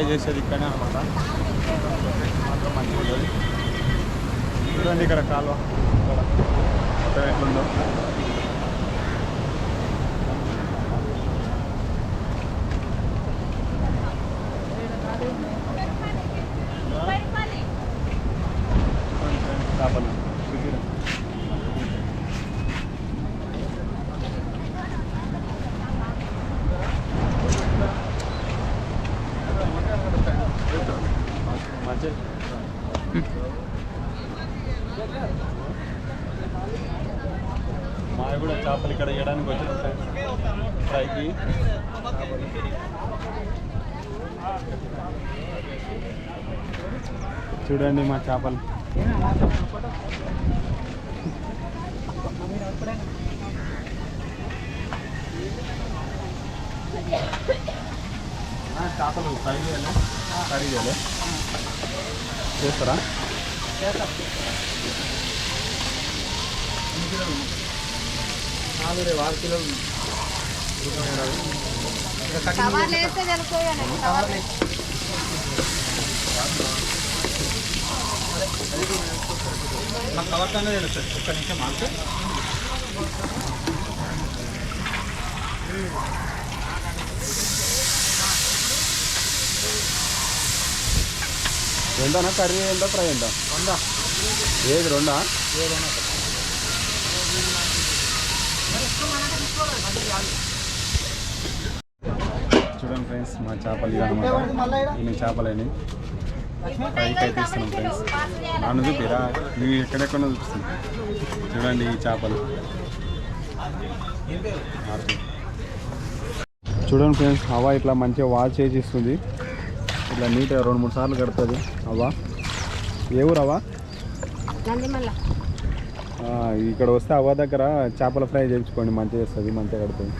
Fry చేసేది ఇక్కడనే అనమాట మాత్రం మంచిగా ఉంటుంది చూడండి ఇక్కడ కాలువ. ఇక్కడ మొత్తం ఎట్లుందో చేపలు చూపిరా. మంచి మావి కూడా చేపలు ఇక్కడ వేయడానికి వచ్చిన ఫ్రెండ్స్ ఫ్రైకి చూడండి మా చేపలు. ఆ, చేపలు ఫ్రై చేయాలి. కర్రీ చేయాలి. చేస్తారా? కవర్లు వేస్తే తెలుసుకోగానే కవర్లు కవర్ కన్నా తెలుస్తుంది ఒక్క నిమిషం మాకు రెండా కర్రీ ఏంటో ఫ్రై రెండా. ఏది రెండా? చూడండి ఫ్రెండ్స్ మా చేపలు అనమాట ఇన్ని చేపలని ఫ్రైకి అయితే ఇస్తున్నాం ఫ్రెండ్స్. నాన్న చూపిరా? ఇవి ఎక్కడెక్కడ చూపిస్తుంది చూడండి ఈ చేపలు. చూడండి ఫ్రెండ్స్ హవా ఇట్లా మంచిగా వాష్ చేసి ఇస్తుంది. ఇట్లా నీట్గా రెండు మూడు సార్లు కడుతుంది. హవా ఏ ఊరు హవా నందిమల్ల. ఆ, ఇక్కడ వస్తే అవ్వ దగ్గర చేపల ఫ్రై చేయించుకోండి మంచిగా చేస్తుంది మంచిగా కడుతుంది.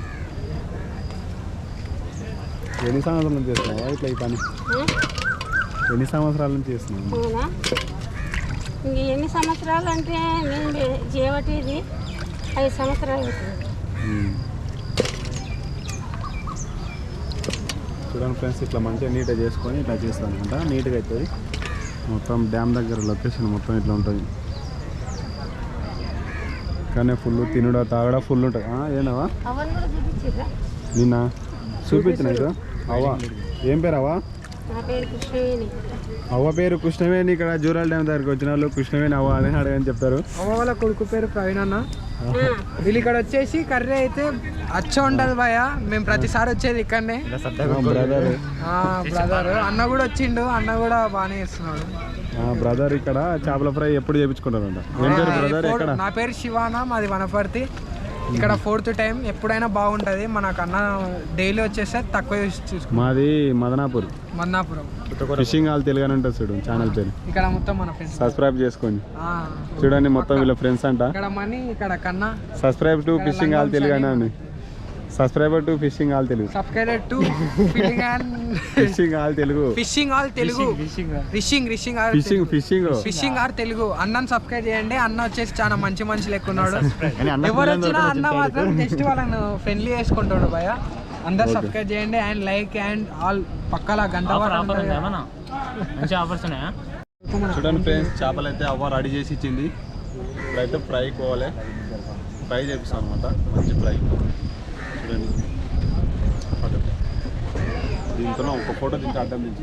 ఎన్ని సంవత్సరాల నుంచి చేస్తున్నావా ఇట్లా ఈ పని? ఎన్ని సంవత్సరాల నుంచి చేస్తున్నావు? ఎన్ని సంవత్సరాలు అంటే నేను ఐదు సంవత్సరాలు అవుతుంది మ్మ్. చూడండి ఫ్రెండ్స్ ఇట్లా మంచిగా నీట్గా చేసుకొని ఇట్లా చేస్తాను అనమాట నీట్గా అవుతుంది మొత్తం డ్యామ్ దగ్గర లొకేషన్ మొత్తం ఇట్లా ఉంటుంది. కానీ ఫుల్ తినుడా తాగడా ఫుల్ ఉంటుంది. చూపించిర్రా? నిన్న చూపించిన ఇక అవ్వ. ఏం పేరు అవ్వ? నా పేరు కృష్ణవేణి. అవ్వ పేరు కృష్ణవేణి ఇక్కడ జూరాల డ్యామ్ దగ్గరికి వచ్చిన వాళ్ళు కృష్ణవేణి అవ్వ అని అడగని చెప్తారు. అమ్మ వాళ్ళ కొడుకు పేరు ప్రవీణ్ అన్న. ఇక్కడ వచ్చేసి కర్రీ అయితే అచ్చ ఉండదు భయ మేము ప్రతిసారి వచ్చేది ఇక్కడనే. బ్రదర్ బ్రదర్ అన్న కూడా వచ్చిండు. అన్న కూడా బాగానే చేస్తున్నాడు. బ్రదర్ ఇక్కడ చేపల ఫ్రై ఎప్పుడు చేయించుకుంటారంట ఎక్కడ? నా పేరు శివాన మాది వనపర్తి. ఇక్కడ ఫోర్త్ టైం ఎప్పుడైనా బాగుంటది. మనకు అన్న డైలీ వచ్చేస్తే తక్కువ మాది మదనాపూర్. మన్నాపురం ఫిషింగ్ ఆల్ తెలుగు అని ఉంటుంది చూడు ఛానల్ పేరు. ఇక్కడ మొత్తం మన ఫ్రెండ్స్ సబ్స్క్రైబ్ చేసుకోండి. చూడండి మొత్తం వీళ్ళ ఫ్రెండ్స్ అంట. ఇక్కడ మనీ ఇక్కడ కన్నా. Subscribe to fishing all Telugu అని subscriber to fishing all Telugu. Subscriber to fishing and fishing all Telugu. Fishing all Telugu. Fishing fishing all. Fishing fishing fishing. All Telugu. అన్నని సబ్స్క్రైబ్ చేయండి. అన్న వచ్చేసి చాలా మంచి మనిషి లెక్క ఉన్నాడు. ఎవరు వచ్చినా అన్న మాత్రం జస్ట్ వాళ్ళను ఫ్రెండ్లీ చేసుకుంటాడు భయ అందరు సబ్స్క్రైబ్ చేయండి అండ్ లైక్ అండ్ ఆల్ పక్కల గంట. మంచి ఆఫర్స్ ఉన్నాయా? చూడండి ఫ్రెండ్స్ చేపలు అయితే అవ్వ రెడీ చేసి ఇచ్చింది. ఇప్పుడైతే ఫ్రై పోవాలి ఫ్రై చేపిస్తాం అనమాట మంచి ఫ్రై చూడండి ఫోటో. దీంతో ఒక ఫోటో దీంట్లో అడ్డం నుంచి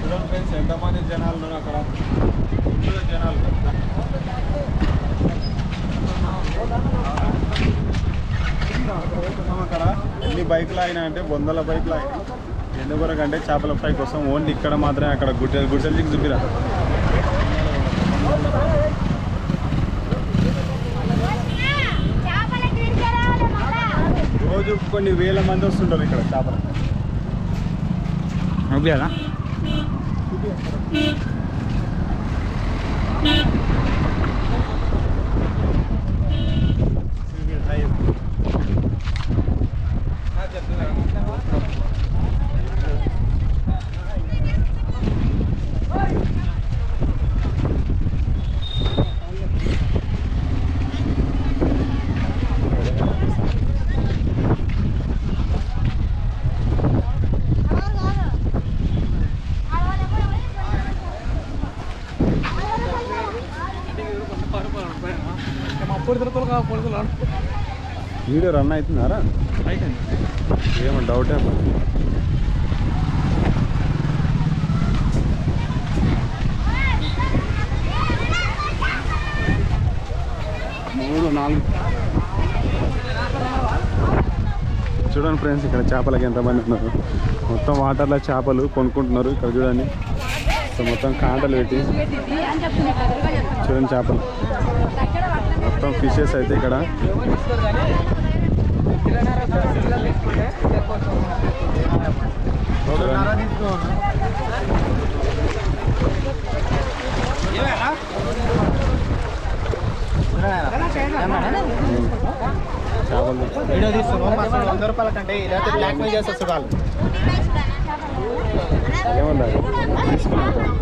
చూడండి ఫ్రెండ్స్ ఎంతమంది జనాలు ఉన్నారు అక్కడ? ఇంట్లో జనాలు అక్కడ ఎన్ని బైకులు అయినా అంటే వందల బైకులు అయినా. ఎందుకొరకు అంటే చేపల ఫ్రై కోసం ఓన్లీ ఇక్కడ మాత్రమే అక్కడ గుడ్డ గుడ్డలు చూపిరా. రోజు కొన్ని వేల మంది వస్తుంటారు ఇక్కడ చేపలు. వీడియో రన్ అవుతున్నారా? ఏమో డౌటే మూడు నాలుగు. చూడండి ఫ్రెండ్స్ ఇక్కడ చేపలకి ఎంతమంది ఉన్నారు. మొత్తం వాటర్లో చేపలు కొనుక్కుంటున్నారు ఇక్కడ చూడండి. మొత్తం కాంటలు పెట్టి చూడండి చేపలు. మొత్తం ఫిషెస్ అయితే ఇక్కడ. వంద రూపాయల కంటే లేకపోతే బ్లాక్ మెయిల్ ఏమన్నా తీసుకున్నాం ఇయ్యాక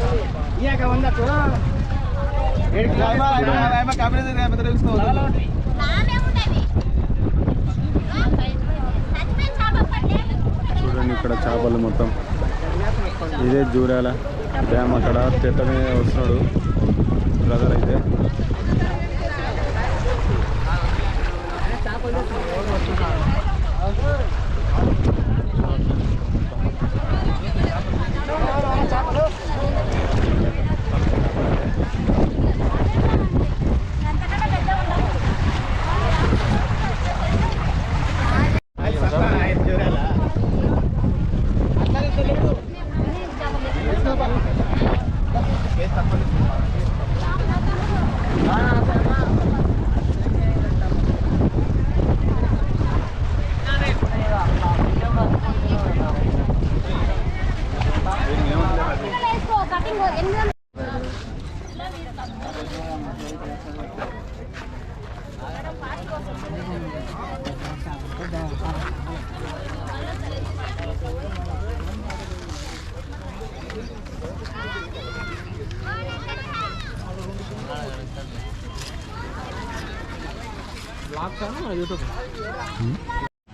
వంద తెలుసుకోవాలి చూడండి ఇక్కడ చేపలు మొత్తం. ఇదే జూరాల డ్యామ్ అక్కడ. మీద వస్తున్నాడు బ్రదర్ అయితే.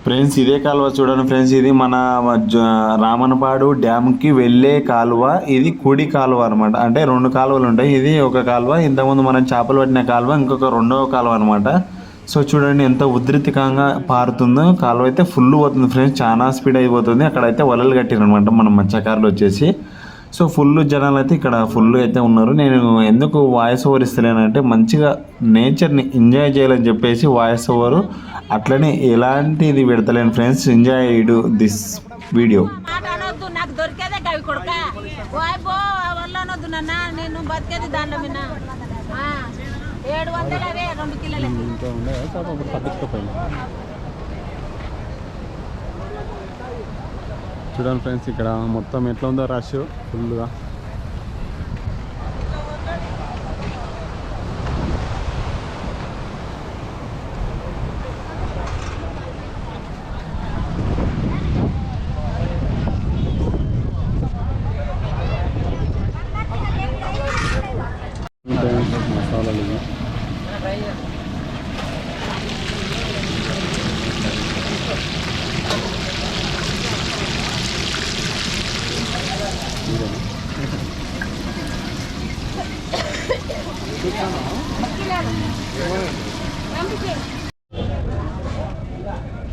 ఫ్రెండ్స్ ఇదే కాలువ చూడండి ఫ్రెండ్స్ ఇది మన జ- రామనపాడు డ్యామ్కి వెళ్ళే కాలువ. ఇది కుడి కాలువ అనమాట అంటే రెండు కాలువలు ఉంటాయి. ఇది ఒక కాలువ ఇంతకుముందు మనం చేపలు పట్టిన కాలువ ఇంకొక రెండవ కాలువ అనమాట సో చూడండి ఎంత ఉధృతికంగా పారుతుందో. కాలువ అయితే ఫుల్ పోతుంది ఫ్రెండ్స్ చాలా స్పీడ్ అయిపోతుంది. అక్కడైతే వలలు కట్టిరనమాట మన మత్స్యకారులు వచ్చేసి. సో ఫుల్ జనాలు అయితే ఇక్కడ ఫుల్ అయితే ఉన్నారు. నేను ఎందుకు వాయిస్ ఓవర్ ఇస్తలేనంటే మంచిగా నేచర్ని ఎంజాయ్ చేయాలని చెప్పేసి వాయిస్ ఓవర్ అట్లనే ఎలాంటిది పెడతలేను friends. Enjoy do this video. మాట అనొద్దు నాకు దొరికేదే కవి కొడుక. వాయిపో వల్ల అనొద్దు నాన్న నేను బతికేది దాంట్లో మిన్న. ఆ, ఏడు వందలు అవే రెండు చూడండి ఫ్రెండ్స్ ఇక్కడ మొత్తం ఎట్లా ఉందో రష్ ఫుల్గా.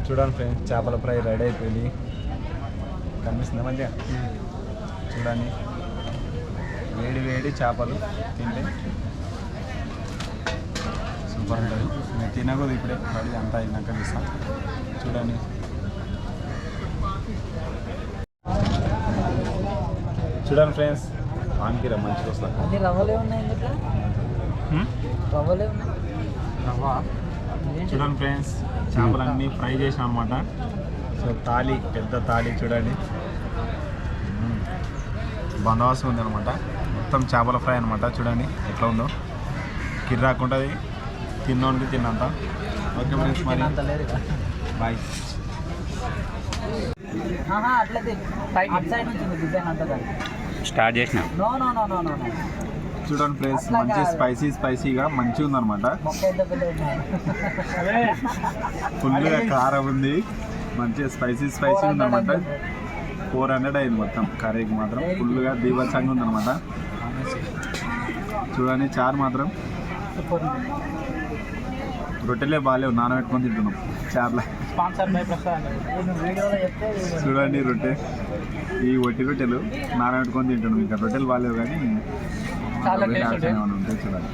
చూడండి ఫ్రెండ్స్ చేపల ఫ్రై రెడీ అయిపోయింది. కనిపిస్తుందా మధ్య? చూడండి. వేడి వేడి చేపలు తింటే సూపర్ ఉంటుంది. నేను తినకూడదు ఇప్పుడే. రెడీ అంతా అయినాక తీస్తాం చూడండి. చూడండి ఫ్రెండ్స్ ఆన్కీరా మంచిగా వస్తాను రవ్వలే చూడండి ఫ్రెండ్స్ చేపలన్నీ ఫ్రై చేసాం అనమాట సో తాలి పెద్ద తాలి చూడండి. బందోబస్తు ఉంది అనమాట మొత్తం చేపల ఫ్రై అనమాట చూడండి. ఎట్లా ఉందో. కిర్రాకుంటుంది తిన్నోనికి తిన్నంత. ఓకే ఫ్రెండ్స్ మరి. బాయ్. స్టార్ట్ చేసిన? No no no no no no. చూడండి ఫ్రెండ్స్ మంచి స్పైసీ స్పైసీగా మంచిగా ఉన్నాయి. ఫుల్గా కారం ఉంది. మంచిగా స్పైసీ స్పైసీ ఉందన్నమాట. ఫోర్ హండ్రెడ్ అయింది మొత్తం. కర్రీకి మాత్రం ఫుల్గా బీభత్సంగా ఉందన్నమాట. చూడండి చారు మాత్రం. రొట్టెలే బాగాలేవు నానబెట్టుకొని తింటున్నాం. చార్లా. చూడండి రొట్టె. ఈ ఒట్టి రొట్టెలు నానబెట్టుకొని తింటున్నాం. ఇంకా రొట్టెలు బాగాలేవు కానీ చాలా చూడండి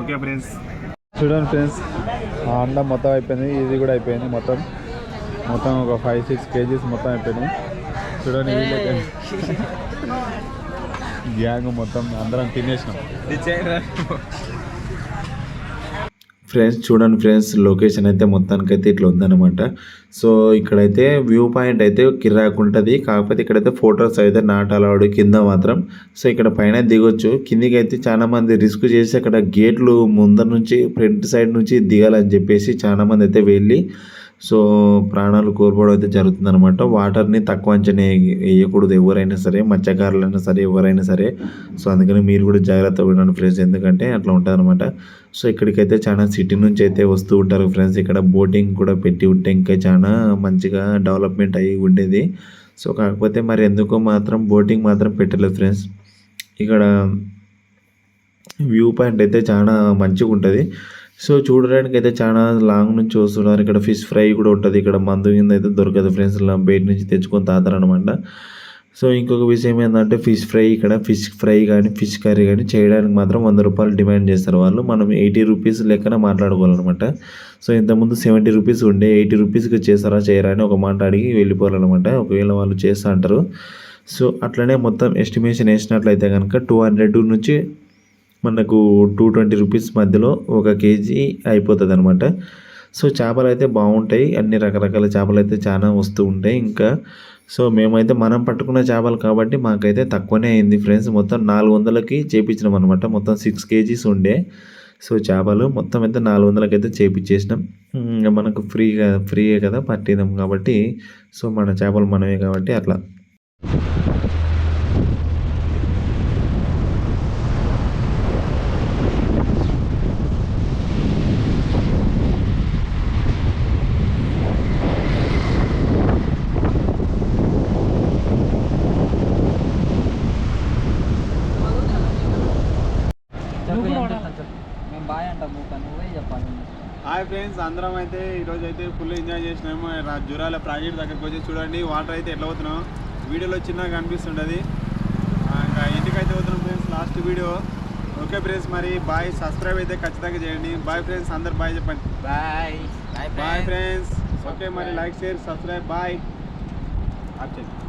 ఓకే ఫ్రెండ్స్. చూడండి ఫ్రెండ్స్ ఆ అండం మొత్తం అయిపోయింది ఇది కూడా అయిపోయింది మొత్తం. మొత్తం ఒక ఫైవ్ సిక్స్ కేజీస్ మొత్తం అయిపోయినాయి. చూడండి గ్యాంగ్ మొత్తం అందరం తినేసినాం. ఫ్రెండ్స్ చూడండి ఫ్రెండ్స్ లొకేషన్ అయితే మొత్తానికి అయితే ఇట్లా ఉందన్నమాట. సో ఇక్కడైతే వ్యూ పాయింట్ అయితే కిరాక్ ఉంటుంది కాకపోతే ఇక్కడైతే ఫొటోస్ అయితే నాట్ అలవాడు కింద మాత్రం. సో ఇక్కడ పైన దిగొచ్చు. కిందికి అయితే చాలా మంది రిస్క్ చేసి అక్కడ గేట్లు ముందర నుంచి ఫ్రంట్ సైడ్ నుంచి దిగాలని చెప్పేసి చాలా మంది అయితే వెళ్ళి సో ప్రాణాలు కోల్పోవడం అయితే జరుగుతుంది అనమాట వాటర్ని తక్కువ అంచనా వేయకూడదు ఎవరైనా సరే మత్స్యకారులైనా సరే ఎవరైనా సరే. సో అందుకని మీరు కూడా జాగ్రత్తగా ఉండండి ఫ్రెండ్స్ ఎందుకంటే అట్లా ఉంటారనమాట సో ఇక్కడికైతే చాలా సిటీ నుంచి అయితే వస్తూ ఉంటారు ఫ్రెండ్స్. ఇక్కడ బోటింగ్ కూడా పెట్టి ఉంటే ఇంకా చాలా మంచిగా డెవలప్మెంట్ అయ్యి ఉండేది. సో కాకపోతే మరి ఎందుకో మాత్రం బోటింగ్ మాత్రం పెట్టలేదు ఫ్రెండ్స్. ఇక్కడ వ్యూ పాయింట్ అయితే చాలా మంచిగా ఉంటుంది. సో చూడడానికి అయితే చాలా లాంగ్ నుంచి వస్తున్నారు. ఇక్కడ ఫిష్ ఫ్రై కూడా ఉంటుంది. ఇక్కడ మందు కింద అయితే దొరకదు ఫ్రెండ్స్ బయట నుంచి తెచ్చుకొని తాతారనమాట సో ఇంకొక విషయం ఏంటంటే ఫిష్ ఫ్రై ఇక్కడ ఫిష్ ఫ్రై కానీ ఫిష్ కర్రీ కానీ చేయడానికి మాత్రం వంద రూపాయలు డిమాండ్ చేస్తారు వాళ్ళు. మనం ఎయిటీ రూపీస్ లెక్కన మాట్లాడుకోవాలన్నమాట. సో ఇంతకుముందు సెవెంటీ రూపీస్ ఉండే ఎయిటీ రూపీస్కి చేస్తారా చేయరా అని ఒక మాట అడిగి వెళ్ళిపోవాలన్నమాట. ఒకవేళ వాళ్ళు చేస్తా అంటారు. సో అట్లనే మొత్తం ఎస్టిమేషన్ వేసినట్లయితే కనుక టూ హండ్రెడ్ నుంచి మనకు టూ ట్వంటీ రూపీస్ మధ్యలో ఒక కేజీ అయిపోతుంది అనమాట సో చేపలు అయితే బాగుంటాయి. అన్ని రకరకాల చేపలు అయితే చాలా వస్తూ ఉంటాయి. ఇంకా సో మేమైతే మనం పట్టుకున్న చేపలు కాబట్టి మాకైతే తక్కువనే అయింది ఫ్రెండ్స్. మొత్తం నాలుగు వందలకి చేపించినాం అనమాట మొత్తం సిక్స్ కేజీస్ ఉండే. సో చేపలు మొత్తం అయితే నాలుగు వందలకి అయితే చేపించేసినాం మనకు ఫ్రీగా ఫ్రీయే కదా పట్టినాం కాబట్టి. సో మన చేపలు మనమే కాబట్టి అట్లా మేము బాయ్ అంటాం కానీ నువ్వే చెప్పాలి. హాయ్ ఫ్రెండ్స్ అందరం అయితే ఈరోజు అయితే ఫుల్ ఎంజాయ్ చేసినాము. జురాల ప్రాజెక్ట్ దగ్గరికి వచ్చి చూడండి వాటర్ అయితే ఎట్లా అవుతున్నాం వీడియోలో చిన్నగా కనిపిస్తుంటుంది. ఇంకా ఇంటికైతే అవుతున్నాం friends last video okay friends మరి బాయ్ సబ్స్క్రైబ్ అయితే ఖచ్చితంగా చేయండి. బాయ్ ఫ్రెండ్స్ అందరు బాయ్ చెప్పండి. బాయ్ బాయ్ ఫ్రెండ్స్ ఓకే మరి లైక్ షేర్ సబ్స్క్రైబ్ బాయ్ ఆప్ చేయండి